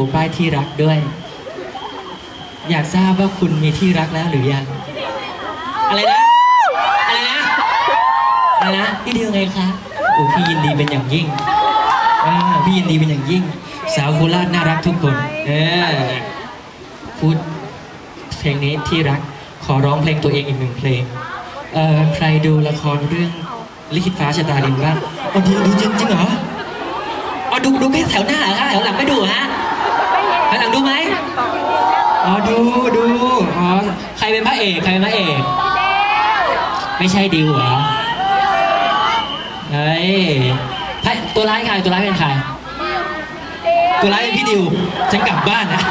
ว์ป้ายที่รักด้วย อยากทราบว่าคุณมีที่รักแล้วหรือยัง อะไรนะ อะไรนะ อะไรนะ พี่ดิวไงคะโอ้พี่ยินดีเป็นอย่างยิ่งพี่ยินดีเป็นอย่างยิ่ง สาวโคราชน่ารักทุกคน เออพูดเพลงนี้ที่รัก ขอร้องเพลงตัวเองอีกหนึ่งเพลง เอ่อ ใครดูละครเรื่องลิขิตฟ้าชะตาดินบ้างอ๋อดูดูจริงจริงเหรออ๋อดูดูแค่แถวหน้าเหรอคะแถวหลังไม่ดูฮะ หลังดูไหมอ๋อดูดูอ๋อใครเป็นพระเอกใครเป็นพระเอกไม่ใช่ดิวเหรอเฮ้ยพตัวร้ายใครตัวร้ายเป็นใครตัวร้ายเป็นพี่ดิวฉันกลับบ้านนะ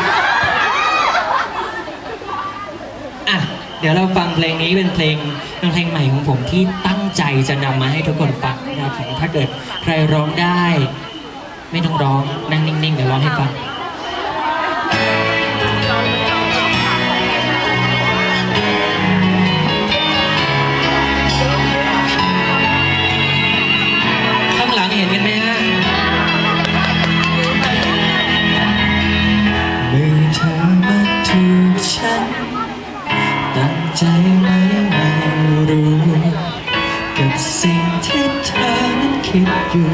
อะเดี๋ยวเราฟังเพลงนี้เป็นเพลงเป็นเพลงใหม่ของผมที่ตั้งใจจะนำมาให้ทุกคนฟังนะครับถ้าเกิดใครร้องได้ ไม่ต้องร้องนั่งนิ่งๆเดี๋ยวร้องให้ฟัง ข้างหลังเห็นกันไหมฮะมือเธอมาถูกฉัน ตั้งใจไหมไม่รู้ กับสิ่งที่เธอนั้นคิดอยู่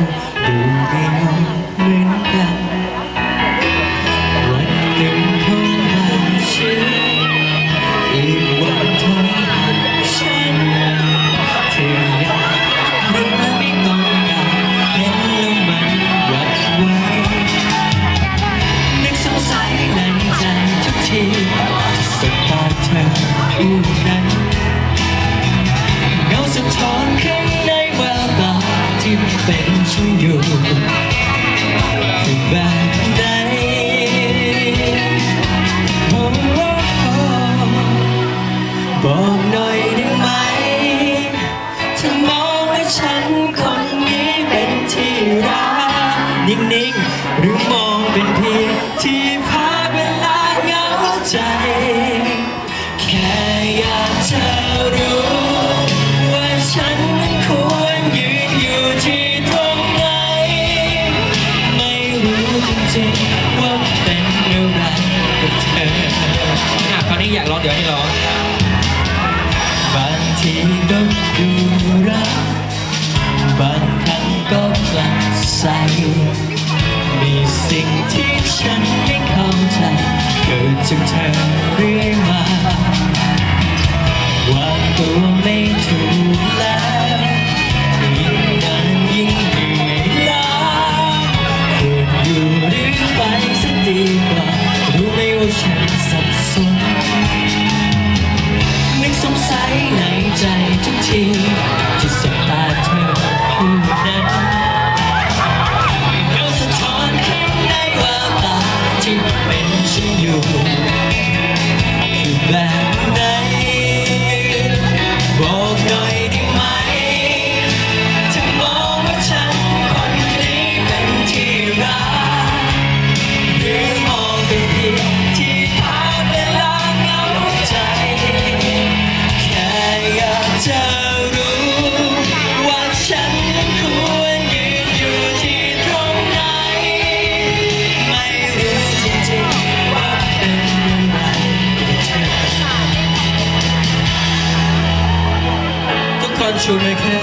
บบไหนโอ้โหบอกหน่อยได้ไหมถ้ามองว่าฉันคนนี้เป็นที่รักนิ่งๆ หรือมองเป็นเพียงที่พาเวลาเหงาใจ แค่อยากจะรู้ เดี๋ยวให้ร้องบางทีก็ดูรักบางครั้งก็กลับใสมีสิ่งที่ฉันไม่เข้าใจ เกิดจากเธอเรื่อยมา วางตัว กคนชูมือขึ้น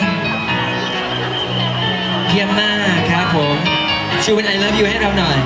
เยี่ยมมากครับผมชูเป็น I love you ให้เราหน่อย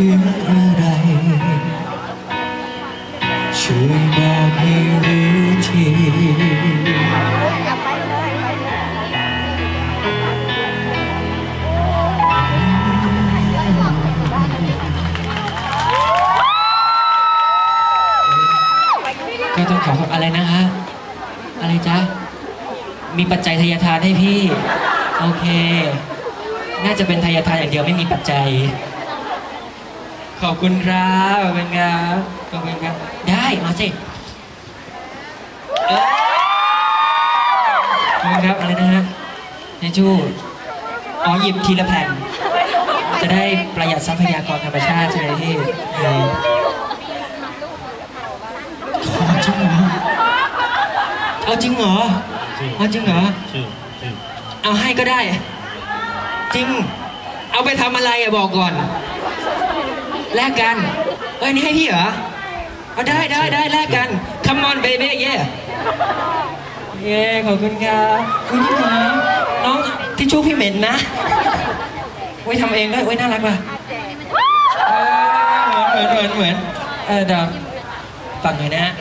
ถึงอะไร ช่วยบอกให้รู้ทีก็ต้องขออะไรนะฮะ อะไรจ๊ะ มีปัจจัยทายทานให้พี่ โอเค น่าจะเป็นทายทานอย่างเดียวไม่มีปัจจัย ขอบคุณครับขอบคุณครับขอบคุณครับ ได้มาสิเอ้ยขอบคุณครับอะไรนะฮะในจู้อ๋อหยิบทีละแผ่น จะได้ประหยัดทรัพยากรธรรมชาติใช่ไหมพี่เออขอจริงเหรอเอาจริงเหรอเอาจริงเหรอชื่อชื่อเอาให้ก็ได้ จริง เอาไปทำอะไรอะบอกก่อน แลกกันเอ้ยนี่ให้พี่เหรอเอาได้ได้ได้แลกกัน come on baby เย่เย่ขอบคุณครับคุณพี่คะน้องที่ชูพี่เหม็นนะไว้ยทำเองด้วยไว้ยน่ารักว่ะเออเหมือนเหมือนเหมือนเหมือนเออเดี๋ยวฟังหน่อยนะฮะ